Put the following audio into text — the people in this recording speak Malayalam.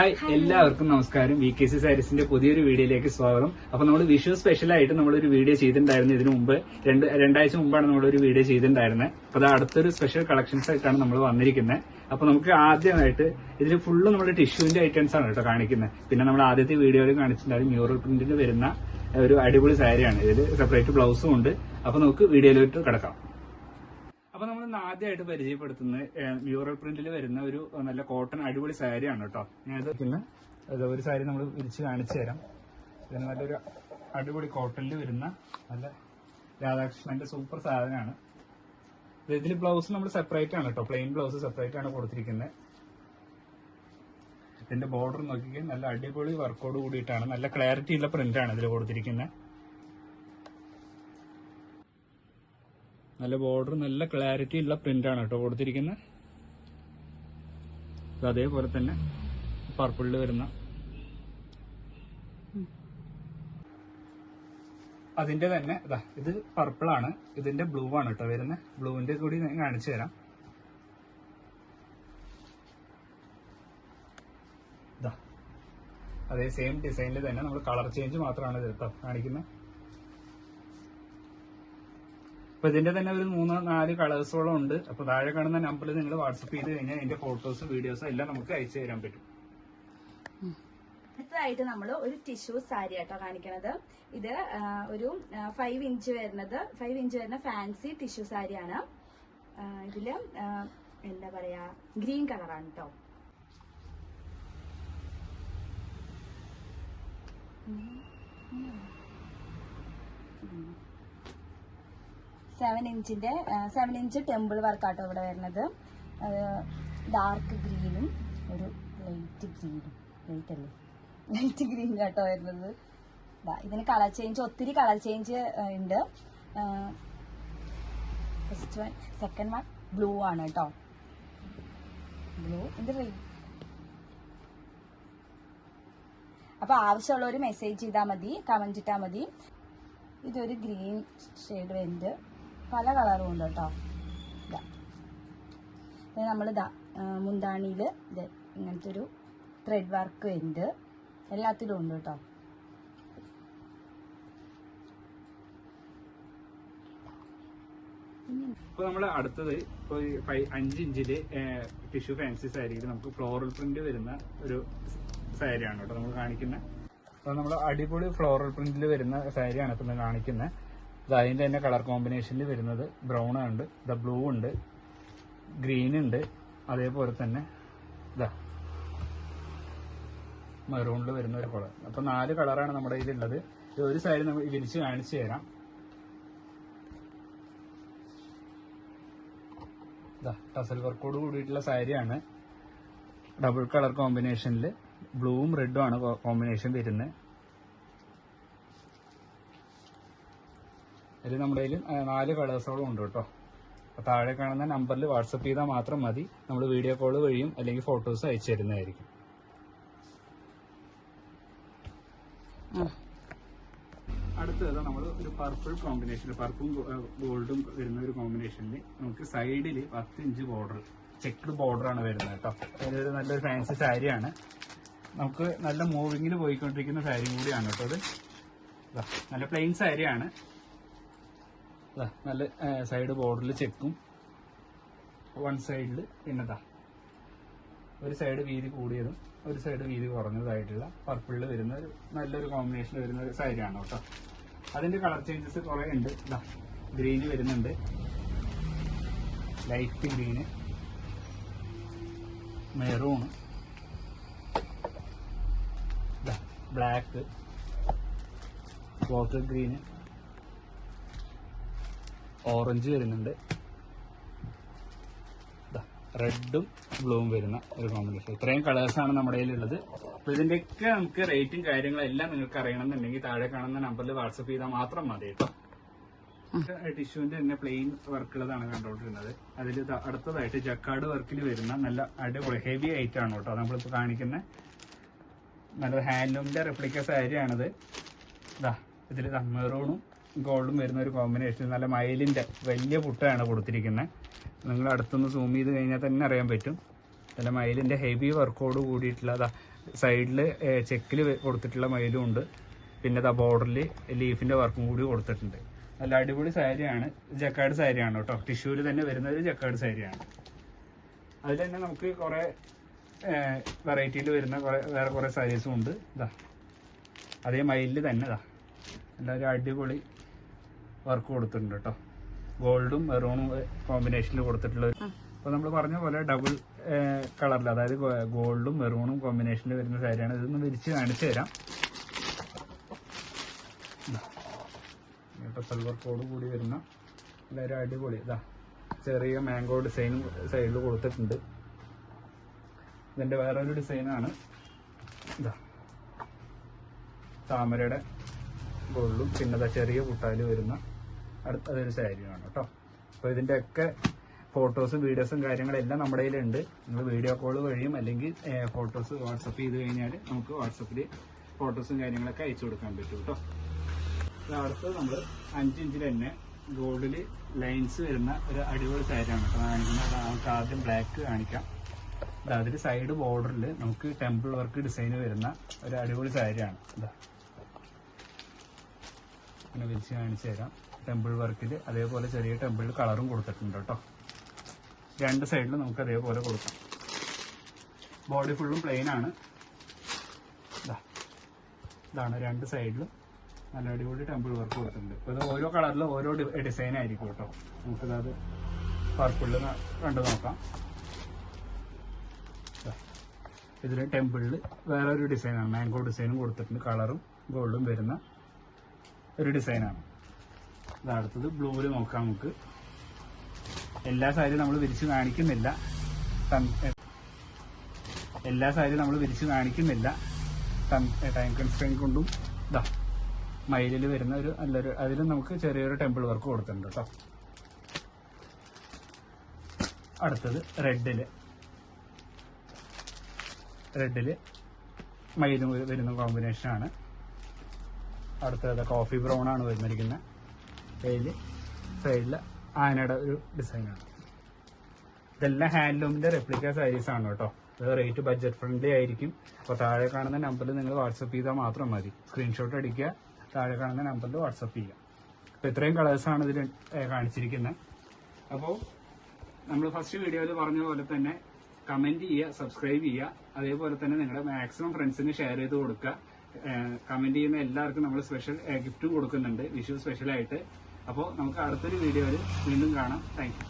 ഹായ് എല്ലാവർക്കും നമസ്കാരം. വി കെ സി സാരീസിന്റെ പുതിയൊരു വീഡിയോയിലേക്ക് സ്വാഗതം. അപ്പൊ നമ്മൾ വിഷു സ്പെഷ്യൽ ആയിട്ട് നമ്മളൊരു വീഡിയോ ചെയ്തിട്ടുണ്ടായിരുന്നു. ഇതിനു മുമ്പ് രണ്ട് രണ്ടാഴ്ച മുമ്പാണ് നമ്മളൊരു വീഡിയോ ചെയ്തിട്ടുണ്ടായിരുന്നത് അപ്പൊ അത് അടുത്തൊരു സ്പെഷ്യൽ കളക്ഷൻസ് ആയിട്ടാണ് നമ്മൾ വന്നിരിക്കുന്നത് അപ്പൊ നമുക്ക് ആദ്യമായിട്ട് ഇതിൽ ഫുള്ള് നമ്മുടെ ടിഷ്യൂവിന്റെ ഐറ്റംസ് ആണ് കേട്ടോ കാണിക്കുന്നത് പിന്നെ നമ്മൾ ആദ്യത്തെ വീഡിയോയിൽ കാണിച്ചിട്ടുണ്ടായിരുന്നു മ്യൂറൽ പ്രിന്റിൽ വരുന്ന ഒരു അടിപൊളി സാരിയാണ്. ഇതിൽ സെപ്പറേറ്റ് ബ്ലൗസും ഉണ്ട്. അപ്പൊ നമുക്ക് വീഡിയോയിലോട്ട് കിടക്കാം. നമ്മൾ ഇന്ന് ആദ്യമായിട്ട് പരിചയപ്പെടുത്തുന്നത് മ്യൂറൽ പ്രിന്റിൽ വരുന്ന ഒരു നല്ല കോട്ടൺ അടിപൊളി സാരിയാണ് കേട്ടോ. ഞാൻ ഇത് ഒരു സാരി നമ്മൾ വിരിച്ച് കാണിച്ചു തരാം. ഇതിന് നല്ലൊരു അടിപൊളി കോട്ടണിൽ വരുന്ന നല്ല രാധാകൃഷ്ണന്റെ സൂപ്പർ സാധനമാണ്. ഇതിൽ ബ്ലൗസ് നമ്മൾ സെപ്പറേറ്റ് ആണ് കേട്ടോ. പ്ലെയിൻ ബ്ലൗസ് സെപ്പറേറ്റ് ആണ് കൊടുത്തിരിക്കുന്നത് ഇതിന്റെ ബോർഡർ നോക്കിക്കാൻ നല്ല അടിപൊളി വർക്കോട് കൂടിയിട്ടാണ്. നല്ല ക്ലാരിറ്റി ഉള്ള പ്രിന്റ് ആണ് ഇതിൽ കൊടുത്തിരിക്കുന്നത് നല്ല ബോർഡർ നല്ല ക്ലാരിറ്റി ഉള്ള പ്രിന്റ് ആണ് കേട്ടോ കൊടുത്തിരിക്കുന്നത് അതേപോലെ തന്നെ പർപ്പിളിൽ വരുന്ന. അതിന്റെ തന്നെ ഇതാ ഇത് പർപ്പിൾ ആണ്. ഇതിന്റെ ബ്ലൂ ആണ് കേട്ടോ വരുന്നത് ബ്ലൂവിന്റെ കൂടി ഞാൻ കാണിച്ചു തരാം. ഇതാ അതേ സെയിം ഡിസൈനിൽ തന്നെ നമ്മൾ കളർ ചേഞ്ച് മാത്രമാണ് ഇത് കേട്ടോ കാണിക്കുന്നത് അപ്പൊ ഇതിന്റെ തന്നെ ഒരു മൂന്നോ നാല് കളേഴ്സോളം ഉണ്ട് അപ്പൊ താഴെ കാണുന്ന നമ്പറിൽ നിങ്ങൾ വാട്സപ്പ് ചെയ്ത് കഴിഞ്ഞാൽ അതിന്റെ ഫോട്ടോസ് വീഡിയോസ് എല്ലാം നമുക്ക് അയച്ചു തരാൻ പറ്റും. അടുത്തതായിട്ട് നമ്മൾ ഒരു ടിഷ്യൂ സാരി ആട്ടോ കാണിക്കണത്. ഇത് ഒരു ഫൈവ് ഇഞ്ച് വരുന്നത് ഫൈവ് ഇഞ്ച് വരുന്ന ഫാൻസി ടിഷ്യൂ സാരിയാണ് ഇതിൽ എന്താ പറയാ ഗ്രീൻ കളറാണ് കേട്ടോ സെവൻ ഇഞ്ചിന്റെ സെവൻ ഇഞ്ച് ടെമ്പിൾ വർക്കാട്ടോ ഇവിടെ വരുന്നത്. ഡാർക്ക് ഗ്രീനും ഒരു ലൈറ്റ് ഗ്രീനും ലൈറ്റ് അല്ലേ? ലൈറ്റ് ഗ്രീൻ കേട്ടോ വരുന്നത്. ഇതിന് കളർ ചേഞ്ച് ഒത്തിരി കളർ ചേഞ്ച് ഉണ്ട്. First one second one blue ആണ് കേട്ടോ. ബ്ലൂ ഇത് അപ്പൊ ആവശ്യമുള്ളവർ മെസ്സേജ് ചെയ്താൽ മതി കമന്റ് ഇട്ടാൽ മതി. ഇതൊരു ഗ്രീൻ ഷെയ്ഡ് വരുന്നുണ്ട്. പല കളറും ഉണ്ട് കേട്ടോ. ഇതാ നമ്മൾ ഇതാ മുന്താണിയിൽ ഇത് ഇങ്ങനത്തെ ഒരു ത്രെഡ് വർക്ക് ഉണ്ട്. എല്ലാത്തിലും ഉണ്ട് കേട്ടോ. ഇപ്പൊ നമ്മൾ അടുത്തത് ഇപ്പൊ അഞ്ച് ഇഞ്ചിൽ ടിഷ്യൂ ഫാൻസി സാരിയിൽ നമുക്ക് ഫ്ലോറൽ പ്രിന്റ് വരുന്ന ഒരു സാരിയാണ് കേട്ടോ നമ്മൾ കാണിക്കുന്ന. അപ്പൊ നമ്മൾ അടിപൊളി ഫ്ലോറൽ പ്രിന്റിൽ വരുന്ന സാരിയാണ് ഇപ്പൊ കാണിക്കുന്നത് ഇത് അതിന്റെ തന്നെ കളർ കോമ്പിനേഷനിൽ വരുന്നത് ബ്രൗൺ ഉണ്ട് ദ ബ്ലൂ ഉണ്ട് ഗ്രീൻ ഉണ്ട് അതേപോലെ തന്നെ ഇതാ മെറൂണിൽ വരുന്ന ഒരു കളർ അപ്പോൾ നാല് കളറാണ് നമ്മുടെ ഇതിലുള്ളത്. ഇത് ഒരു സൈഡ് നമ്മൾ വിരിച്ച് കാണിച്ചു തരാം. ടസൽ വർക്കോട് കൂടിയിട്ടുള്ള സാരിയാണ് ഡബിൾ കളർ കോമ്പിനേഷനിൽ ബ്ലൂവും റെഡും ആണ് കോമ്പിനേഷൻ വരുന്നത്. ഇതിൽ നമ്മുടെ കയ്യിൽ നാല് കളേഴ്സോളം ഉണ്ട് കേട്ടോ. അപ്പോൾ താഴെ കാണുന്ന നമ്പറിൽ വാട്സപ്പ് ചെയ്താൽ മാത്രം മതി. നമ്മൾ വീഡിയോ കോൾ വഴിയും അല്ലെങ്കിൽ ഫോട്ടോസ് അയച്ചു തരുന്നതായിരിക്കും. അടുത്തത് നമ്മൾ ഒരു പർപ്പിൾ കോമ്പിനേഷൻ പർപ്പും ഗോൾഡും വരുന്ന ഒരു കോമ്പിനേഷനിൽ നമുക്ക് സൈഡിൽ പത്ത് ഇഞ്ച് ബോർഡർ ചെക്ക്ഡ് ബോർഡർ ആണ് വരുന്നത് കേട്ടോ. അതൊരു നല്ലൊരു ഫാൻസി സാരിയാണ് നമുക്ക് നല്ല മൂവിങ്ങിൽ പോയിക്കൊണ്ടിരിക്കുന്ന സാരിയും കൂടിയാണ് കേട്ടോ അത്. നല്ല പ്ലെയിൻ സാരിയാണ് നല്ല സൈഡ് ബോർഡറിൽ ചെക്കും. വൺ സൈഡിൽ പിന്നെതാ. ഒരു സൈഡ് വീതി കൂടിയതും ഒരു സൈഡ് വീതി കുറഞ്ഞതായിട്ടുള്ള പർപ്പിളിൽ വരുന്ന ഒരു നല്ലൊരു കോമ്പിനേഷൻ വരുന്ന ഒരു സാരിയാണ് കേട്ടോ. അതിന്റെ കളർ ചേഞ്ചസ് കുറെ ഉണ്ട്. ഇതാ ഗ്രീന് വരുന്നുണ്ട്. Light green maroon black water green orange വരുന്നുണ്ട്. റെഡും ബ്ലൂവും വരുന്ന ഒരു കോമ്പിനേഷൻ ഇത്രയും കളേഴ്സ് ആണ് നമ്മുടെ കയ്യിലുള്ളത്. അപ്പൊ ഇതിന്റെയൊക്കെ നമുക്ക് റേറ്റും കാര്യങ്ങളും എല്ലാം നിങ്ങൾക്ക് അറിയണമെന്നുണ്ടെങ്കിൽ താഴെ കാണുന്ന നമ്പറിൽ വാട്സപ്പ് ചെയ്താൽ മാത്രം മതി കേട്ടോ. ടിഷ്യൂവിന്റെ തന്നെ പ്ലെയിൻ വർക്കുള്ളതാണ് കണ്ടുകൊണ്ടിരുന്നത്. അതിൽ അടുത്തതായിട്ട് ജക്കാർഡ് വർക്കിൽ വരുന്ന നല്ല അടിപൊളി ഹെവി ഐറ്റം ആണ് കേട്ടോ. നമ്മളിപ്പോൾ കാണിക്കുന്ന നല്ല ഹാൻഡ്ലൂമിന്റെ റെപ്ലിക്ക സാരിയാണിത്. ഇതാ ഇതിൽ മെറൂണും ഗോൾഡും വരുന്ന ഒരു കോമ്പിനേഷൻ നല്ല മയിലിന്റെ വലിയ പുട്ടയാണ് കൊടുത്തിരിക്കുന്നത് നിങ്ങൾ അടുത്തൊന്ന് സൂം ചെയ്ത് കഴിഞ്ഞാൽ തന്നെ അറിയാൻ പറ്റും. നല്ല മയിലിന്റെ ഹെവി വർക്കോട് കൂടിയിട്ടുള്ള അതാ സൈഡിൽ ചെക്കിൽ കൊടുത്തിട്ടുള്ള മയിലും ഉണ്ട്. പിന്നെ ദാ ബോർഡറിൽ ലീഫിന്റെ വർക്കും കൂടി കൊടുത്തിട്ടുണ്ട്. നല്ല അടിപൊളി സാരിയാണ്. ജക്കാട് സാരിയാണ് കേട്ടോ. ടിഷ്യൂൽ തന്നെ വരുന്ന ഒരു ജക്കാർഡ് സാരിയാണ്. അതിൽ തന്നെ നമുക്ക് കുറേ വെറൈറ്റിയിൽ വരുന്ന കുറേ വേറെ കുറേ സാരീസും ഉണ്ട്. ഇതാ അതേ മയിലിൽ തന്നെ ഇതാ എല്ലാവരും അടിപൊളി വർക്ക് കൊടുത്തിട്ടുണ്ട് കേട്ടോ ഗോൾഡും മെറൂണും കോമ്പിനേഷനിൽ കൊടുത്തിട്ടുള്ള അപ്പോൾ നമ്മൾ പറഞ്ഞ പോലെ ഡബിൾ കളറിൽ അതായത് ഗോൾഡും മെറൂണും കോമ്പിനേഷനിൽ വരുന്ന സാരിയാണ് ഇതൊന്ന് വിരിച്ച് കാണിച്ചു തരാം. ഇപ്പൊ സിൽവർ കോഡ് കൂടി വരുന്ന എല്ലാവരും അടിപൊളി. ഇതാ. ചെറിയ മാംഗോ ഡിസൈനും സൈഡിൽ കൊടുത്തിട്ടുണ്ട്. ഇതിന്റെ വേറൊരു ഡിസൈനാണ് ഇതാ. താമരയുടെ ഗോൾഡും പിന്നെ ചെറിയ കുട്ടാൽ വരുന്ന അടുത്ത അതൊരു സാരിയാണ് കേട്ടോ. അപ്പോൾ ഇതിന്റെയൊക്കെ ഫോട്ടോസും വീഡിയോസും കാര്യങ്ങളെല്ലാം നമ്മുടെ കയ്യിലുണ്ട്. നിങ്ങൾ വീഡിയോ കോൾ വഴിയും അല്ലെങ്കിൽ ഫോട്ടോസ് വാട്സപ്പ് ചെയ്ത് കഴിഞ്ഞാൽ നമുക്ക് വാട്സപ്പിൽ ഫോട്ടോസും കാര്യങ്ങളൊക്കെ അയച്ചു കൊടുക്കാൻ പറ്റും കേട്ടോ. അടുത്തത് നമ്മൾ അഞ്ച് ഇഞ്ചിൽ തന്നെ ഗോൾഡിൽ ലൈൻസ് വരുന്ന ഒരു അടിപൊളി സാരിയാണ് കേട്ടോ. കാണിക്കുന്നത് നമുക്ക് ആദ്യം ബ്ലാക്ക് കാണിക്കാം. അതിൽ സൈഡ് ബോർഡറിൽ നമുക്ക് ടെമ്പിൾ വർക്ക് ഡിസൈൻ വരുന്ന ഒരു അടിപൊളി സാരിയാണ് ഇതാ ഇങ്ങനെ വിരിച്ച് കാണിച്ചു തരാം. ടെമ്പിൾ വർക്കിൽ അതേപോലെ ചെറിയ ടെമ്പിളിൽ കളറും കൊടുത്തിട്ടുണ്ട് കേട്ടോ രണ്ട് സൈഡിലും നമുക്ക് അതേപോലെ കൊടുക്കാം. ബോഡി ഫുള്ളും പ്ലെയിൻ ആണ്. ഇതാണ് രണ്ട് സൈഡിലും നല്ല അടിപൊളി ടെമ്പിൾ വർക്ക് കൊടുത്തിട്ടുണ്ട്. ഇപ്പോൾ ഇത് ഓരോ കളറിലും ഓരോ ഡിസൈൻ ആയിരിക്കും കേട്ടോ നമുക്കിതത് പർപ്പിളിൽ കണ്ടു നോക്കാം. ഇതിൽ ടെമ്പിളിൽ വേറെ ഒരു ഡിസൈനാണ് മാംഗോ ഡിസൈനും കൊടുത്തിട്ടുണ്ട്. കളറും ഗോൾഡും വരുന്ന ഒരു ഡിസൈനാണ്. ഇത് അടുത്തത് ബ്ലൂവിൽ നോക്കാം നമുക്ക്. എല്ലാ സാരിയും നമ്മൾ വിരിച്ച് കാണിക്കുന്നില്ല. എല്ലാ സാരിയും നമ്മൾ വിരിച്ച് കാണിക്കുന്നില്ല. ടൈം കൺസ്ട്രെയിൻ കൊണ്ടും ഇതാ മയിലിൽ വരുന്ന ഒരു നല്ലൊരു അതിലും നമുക്ക് ചെറിയൊരു ടെമ്പിൾ വർക്ക് കൊടുത്തിട്ടുണ്ട് കേട്ടോ അടുത്തത് റെഡിൽ. റെഡിൽ മയിലും വരുന്ന കോമ്പിനേഷനാണ് അടുത്തത് കോഫി ബ്രൗൺ ആണ് വരുന്നിരിക്കുന്നത് അതിൽ സൈഡിൽ ആനയുടെ ഒരു ഡിസൈനാണ് ഇതെല്ലാം ഹാൻഡ്ലൂമിന്റെ റെപ്ലിക്ക സാരീസ് ആണ് കേട്ടോ. ഇത് റേറ്റ് ബഡ്ജറ്റ് ഫ്രണ്ട്ലി ആയിരിക്കും. അപ്പോൾ താഴെ കാണുന്ന നമ്പറിൽ നിങ്ങൾ വാട്സപ്പ് ചെയ്താൽ മാത്രം മതി. സ്ക്രീൻഷോട്ട് അടിക്കുക താഴെ കാണുന്ന നമ്പറിൽ വാട്സപ്പ് ചെയ്യുക. അപ്പോൾ ഇത്രയും കളേഴ്സാണ് ഇതിൽ കാണിച്ചിരിക്കുന്നത്. അപ്പോൾ നമ്മൾ ഫസ്റ്റ് വീഡിയോയിൽ പറഞ്ഞ പോലെ തന്നെ കമന്റ് ചെയ്യുക സബ്സ്ക്രൈബ് ചെയ്യുക. അതേപോലെ തന്നെ നിങ്ങളുടെ മാക്സിമം ഫ്രണ്ട്സിന് ഷെയർ ചെയ്ത് കൊടുക്കുക. കമന്റ് ചെയ്യുന്ന എല്ലാവർക്കും നമ്മൾ സ്പെഷ്യൽ ഗിഫ്റ്റും കൊടുക്കുന്നുണ്ട്. വിഷു സ്പെഷ്യലായിട്ട് അപ്പോൾ നമുക്ക് അടുത്തൊരു വീഡിയോയിൽ വീണ്ടും കാണാം. താങ്ക്